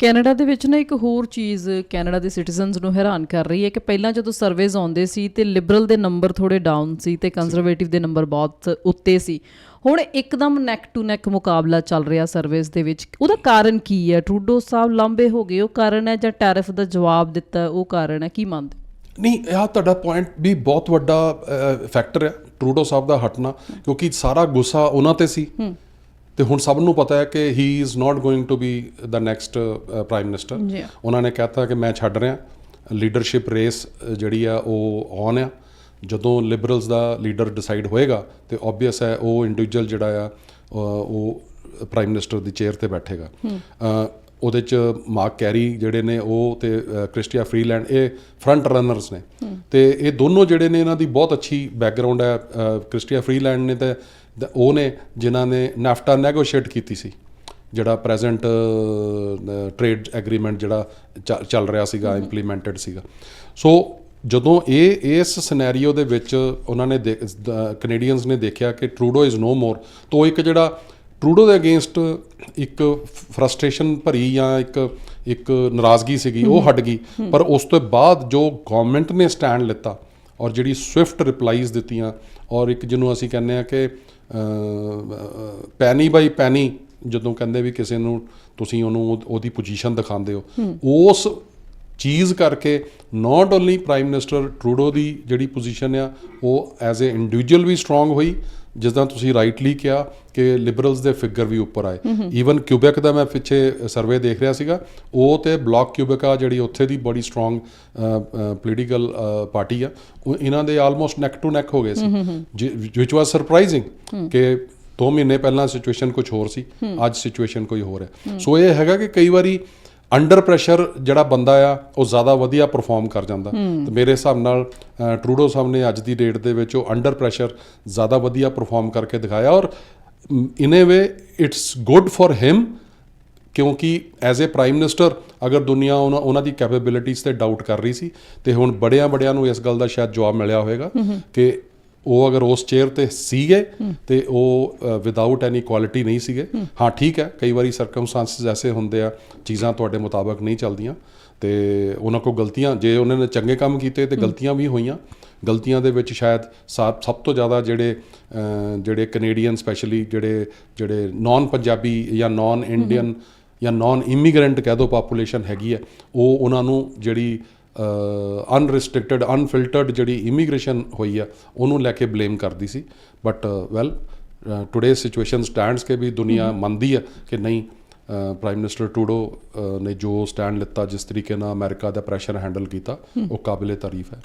Canada ਦੇ ਵਿੱਚ ਨਾ ਇੱਕ ਹੋਰ ਚੀਜ਼ ਕੈਨੇਡਾ ਦੇ ਸਿਟੀਜ਼ਨਸ ਨੂੰ ਹੈਰਾਨ ਕਰ ਰਹੀ ਹੈ ਕਿ ਪਹਿਲਾਂ ਜਦੋਂ ਸਰਵੇਜ਼ ਆਉਂਦੇ ਸੀ ਤੇ ਲਿਬਰਲ ਦੇ ਨੰਬਰ ਥੋੜੇ ਡਾਊਨ ਸੀ ਤੇ ਕੰਜ਼ਰਵੇਟਿਵ ਦੇ ਨੰਬਰ ਬਹੁਤ ਉੱਤੇ ਸੀ ਹੁਣ ਇੱਕਦਮ ਨੈਕ ਟੂ ਨੈਕ ਮੁਕਾਬਲਾ ਚੱਲ ਰਿਹਾ ਸਰਵੇਜ਼ ਦੇ ਵਿੱਚ। ਉਹਦਾ ਕਾਰਨ ਕੀ ਹੈ? ਟਰੂਡੋ ਸਾਹਿਬ ਲੰਬੇ ਹੋ ਗਏ ਉਹ ਕਾਰਨ ਹੈ ਜਾਂ ਟੈਰਿਫ ਦਾ ਜਵਾਬ ਦਿੱਤਾ ਉਹ ਕਾਰਨ ਹੈ ਕੀ ਮੰਨਦੇ? ਨਹੀਂ ਇਹ ਤੁਹਾਡਾ ਪੁਆਇੰਟ ਵੀ ਬਹੁਤ ਵੱਡਾ ਫੈਕਟਰ ਹੈ ਟਰੂਡੋ ਸਾਹਿਬ ਦਾ ਹਟਣਾ ਕਿਉਂਕਿ ਸਾਰਾ ਗੁੱਸਾ ਉਹਨਾਂ ਤੇ ਸੀ। ਤੇ ਹੁਣ ਸਭ ਨੂੰ ਪਤਾ ਹੈ ਕਿ he is not going to be the next prime minister. ਉਹਨਾਂ ਨੇ ਕਹਿਤਾ ਕਿ ਮੈਂ ਛੱਡ ਰਿਹਾ। ਲੀਡਰਸ਼ਿਪ ਰੇਸ ਜਿਹੜੀ ਆ ਉਹ ਔਨ ਆ। ਜਦੋਂ ਲਿਬਰਲਸ ਦਾ ਲੀਡਰ ਡਿਸਾਈਡ ਹੋਏਗਾ ਤੇ ਆਬਵੀਅਸ ਹੈ ਉਹ ਇੰਡੀਵਿਜੂਅਲ ਜਿਹੜਾ ਆ ਉਹ ਪ੍ਰਾਈਮ ਮਿਨਿਸਟਰ ਦੀ ਚੇਅਰ ਤੇ ਬੈਠੇਗਾ। ਉਹਦੇ ਚ ਮਾਰਕ ਕੈਰੀ ਜਿਹੜੇ ਨੇ ਉਹ ਤੇ ਕ੍ਰਿਸਟੀਆ ਫਰੀਲੈਂਡ ਇਹ ਫਰੰਟ ਰਨਰਸ ਨੇ। ਤੇ ਇਹ ਦੋਨੋਂ ਜਿਹੜੇ ਨੇ ਇਹਨਾਂ ਦੀ ਬਹੁਤ ਅੱਛੀ ਬੈਕਗ੍ਰਾਉਂਡ ਹੈ ਕ੍ਰਿਸਟੀਆ ਫਰੀਲੈਂਡ ਨੇ ਤੇ ਉਹ ਨੇ ਜਿਨ੍ਹਾਂ ਨੇ ਨੈਫਟਾ ਨੈਗੋਸ਼ੀਏਟ ਕੀਤੀ ਸੀ ਜਿਹੜਾ ਪ੍ਰੈਜ਼ੈਂਟ ਟ੍ਰੇਡ ਐਗਰੀਮੈਂਟ ਜਿਹੜਾ ਚੱਲ ਰਿਹਾ ਸੀਗਾ ਇੰਪਲੀਮੈਂਟਡ ਸੀਗਾ। ਸੋ ਜਦੋਂ ਇਹ ਇਸ ਸਿਨੈਰੀਓ ਦੇ ਵਿੱਚ ਉਹਨਾਂ ਨੇ ਕੈਨੇਡੀਅਨਸ ਨੇ ਦੇਖਿਆ ਕਿ ਟਰੂਡੋ ਇਜ਼ ਨੋ ਮੋਰ ਤੋ ਇੱਕ ਜਿਹੜਾ ਟਰੂਡੋ ਦੇ ਅਗੇਂਸਟ ਇੱਕ ਫਰਸਟ੍ਰੇਸ਼ਨ ਭਰੀ ਜਾਂ ਇੱਕ ਇੱਕ ਨਾਰਾਜ਼ਗੀ ਸੀਗੀ ਉਹ ਹਟ ਗਈ। ਪਰ ਉਸ ਤੋਂ ਬਾਅਦ ਜੋ ਗਵਰਨਮੈਂਟ ਨੇ ਸਟੈਂਡ ਲਿੱਤਾ ਔਰ ਜਿਹੜੀ ਸਵਿਫਟ ਰਿਪਲਾਈਜ਼ ਦਿੱਤੀਆਂ ਔਰ ਇੱਕ ਜਿਹਨੂੰ ਅਸੀਂ ਕਹਿੰਦੇ ਆ ਕਿ ਪੈਨੀ ਬਾਈ ਪੈਨੀ ਜਦੋਂ ਕਹਿੰਦੇ ਵੀ ਕਿਸੇ ਨੂੰ ਤੁਸੀਂ ਉਹਨੂੰ ਉਹ- ਉਹਦੀ ਪੋਜੀਸ਼ਨ ਦਿਖਾਉਂਦੇ ਹੋ। ਉਸ ਚੀਜ਼ ਕਰਕੇ not only prime minister Trudeau ਦੀ ਜਿਹੜੀ ਪੋਜੀਸ਼ਨ ਆ ਉਹ ਐਜ਼ ਅ ਇੰਡੀਵਿਜੂਅਲ ਵੀ ਸਟਰੋਂਗ ਹੋਈ ਜਿੱਦਾਂ ਤੁਸੀਂ ਰਾਈਟਲੀ ਕਿਹਾ ਕਿ ਲਿਬਰਲਸ ਦੇ ਫਿਗਰ ਵੀ ਉੱਪਰ ਆਏ। ਈਵਨ ਕਿਊਬੈਕ ਦਾ ਮੈਂ ਪਿੱਛੇ ਸਰਵੇ ਦੇਖ ਰਿਹਾ ਸੀਗਾ। ਉਹ ਤੇ ਬਲਾਕ ਕਿਊਬੈਕਾ ਜਿਹੜੀ ਉੱਥੇ ਦੀ ਬੜੀ ਸਟਰੋਂਗ ਪੋਲੀਟੀਕਲ ਪਾਰਟੀ ਆ। ਉਹ ਇਹਨਾਂ ਦੇ ਆਲਮੋਸਟ ਨੈਕ ਟੂ ਨੈਕ ਹੋ ਗਏ ਸੀ। ਵਿਚ ਵਾਸ ਸਰਪ੍ਰਾਈਜ਼ਿੰਗ ਕਿ 2 ਮਹੀਨੇ ਪਹਿਲਾਂ ਸਿਚੁਏਸ਼ਨ ਕੁਝ ਹੋਰ ਸੀ। ਅੱਜ ਸਿਚੁਏਸ਼ਨ ਕੋਈ ਹੋਰ ਹੈ। ਸੋ ਇਹ ਹੈਗਾ ਕਿ ਕਈ ਵਾਰੀ ਅੰਡਰ ਪ੍ਰੈਸ਼ਰ ਜਿਹੜਾ ਬੰਦਾ ਆ ਉਹ ਜ਼ਿਆਦਾ ਵਧੀਆ ਪਰਫਾਰਮ ਕਰ ਜਾਂਦਾ। ਤੇ ਮੇਰੇ ਹਿਸਾਬ ਨਾਲ ਟਰੂਡੋ ਸਾਹਿਬ ਨੇ ਅੱਜ ਦੀ ਡੇਟ ਦੇ ਵਿੱਚ ਉਹ ਅੰਡਰ ਪ੍ਰੈਸ਼ਰ ਜ਼ਿਆਦਾ ਵਧੀਆ ਪਰਫਾਰਮ ਕਰਕੇ ਦਿਖਾਇਆ or in a way it's good for him ਕਿਉਂਕਿ ਐਜ਼ ਅ ਪ੍ਰਾਈਮ ਮਿਨਿਸਟਰ ਅਗਰ ਦੁਨੀਆ ਉਹਨਾਂ ਉਹਨਾਂ ਦੀ ਕੈਪੇਬਿਲਿਟੀਜ਼ ਤੇ ਡਾਊਟ ਕਰ ਰਹੀ ਸੀ ਤੇ ਹੁਣ ਬੜਿਆਂ ਬੜਿਆਂ ਨੂੰ ਇਸ ਗੱਲ ਦਾ ਸ਼ਾਇਦ ਜਵਾਬ ਮਿਲਿਆ ਹੋਵੇਗਾ ਕਿ ਉਹ ਅਗਰ ਉਸ ਚੇਅਰ ਤੇ ਸੀਗੇ ਤੇ ਉਹ ਵਿਦਆਊਟ ਐਨੀ ਕੁਆਲਿਟੀ ਨਹੀਂ ਸੀਗੇ। ਹਾਂ, ਠੀਕ ਹੈ, ਕਈ ਵਾਰੀ ਸਰਕਮਸਟੈਂਸਸ ਐਸੇ ਹੁੰਦੇ ਆ, ਚੀਜ਼ਾਂ ਤੁਹਾਡੇ ਮੁਤਾਬਕ ਨਹੀਂ ਚੱਲਦੀਆਂ ਤੇ ਉਹਨਾਂ ਕੋ ਗਲਤੀਆਂ, ਜੇ ਉਹਨਾਂ ਨੇ ਚੰਗੇ ਕੰਮ ਕੀਤੇ ਤੇ ਗਲਤੀਆਂ ਵੀ ਹੋਈਆਂ। ਗਲਤੀਆਂ ਦੇ ਵਿੱਚ ਸ਼ਾਇਦ ਸਭ ਸਭ ਤੋਂ ਜ਼ਿਆਦਾ ਜਿਹੜੇ ਜਿਹੜੇ ਕੈਨੇਡੀਅਨ ਸਪੈਸ਼ਲੀ ਜਿਹੜੇ ਜਿਹੜੇ ਨਾਨ ਪੰਜਾਬੀ ਜਾਂ ਨਾਨ ਇੰਡੀਅਨ ਜਾਂ ਨਾਨ ਇਮੀਗ੍ਰੈਂਟ ਕਹਿ ਦੋ ਪਾਪੂਲੇਸ਼ਨ ਹੈਗੀ ਹੈ, ਉਹ ਉਹਨਾਂ ਨੂੰ ਜਿਹੜੀ ਅਨਰਿਸਟ੍ਰਿਕਟਡ ਅਨਫਿਲਟਰਡ ਜਿਹੜੀ ਇਮੀਗ੍ਰੇਸ਼ਨ ਹੋਈ ਆ ਉਹਨੂੰ ਲੈ ਕੇ ਬਲੇਮ ਕਰਦੀ ਸੀ। But well today situation stands ਕੇ ਵੀ ਦੁਨੀਆ ਮੰਨਦੀ ਹੈ ਕਿ ਨਹੀਂ ਪ੍ਰਾਈਮ ਮਿਨਿਸਟਰ ਟਰੂਡੋ ਅ, ਨੇ ਜੋ ਸਟੈਂਡ ਲਿੱਤਾ ਜਿਸ ਤਰੀਕੇ ਨਾਲ ਅਮਰੀਕਾ ਦਾ ਪ੍ਰੈਸ਼ਰ ਹੈਂਡਲ ਕੀਤਾ ਉਹ ਕਾਬਿਲੇ ਤਾਰੀਫ ਹੈ।